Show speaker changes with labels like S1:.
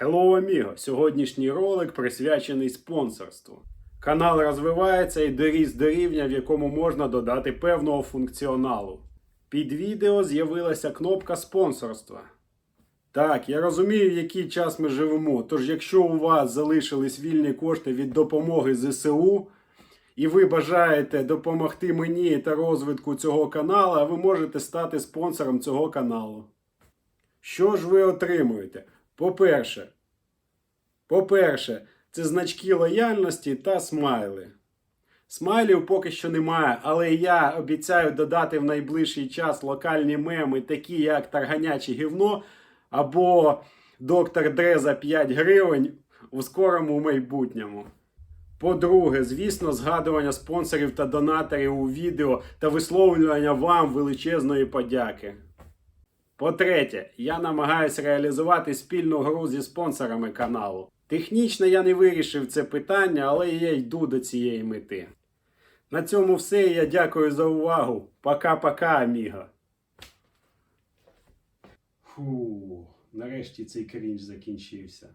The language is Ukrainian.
S1: Hello, amigo! Сьогоднішній ролик присвячений спонсорству. Канал розвивається і доріс до рівня, в якому можна додати певного функціоналу. Під відео з'явилася кнопка спонсорства. Так, я розумію, в який час ми живемо. Тож, якщо у вас залишились вільні кошти від допомоги ЗСУ, і ви бажаєте допомогти мені та розвитку цього каналу, ви можете стати спонсором цього каналу. Що ж ви отримуєте? По-перше, по-перше, це значки лояльності та смайли. Смайлів поки що немає, але я обіцяю додати в найближчий час локальні меми, такі як Тарганяче гівно або Доктор Дре за 5 гривень у скорому майбутньому. По-друге, звісно, згадування спонсорів та донаторів у відео та висловлювання вам величезної подяки. По-третє, я намагаюся реалізувати спільну гру зі спонсорами каналу. Технічно я не вирішив це питання, але я йду до цієї мети. На цьому все. Я дякую за увагу. Пока-пока, аміго. Фу, нарешті цей крінж закінчився.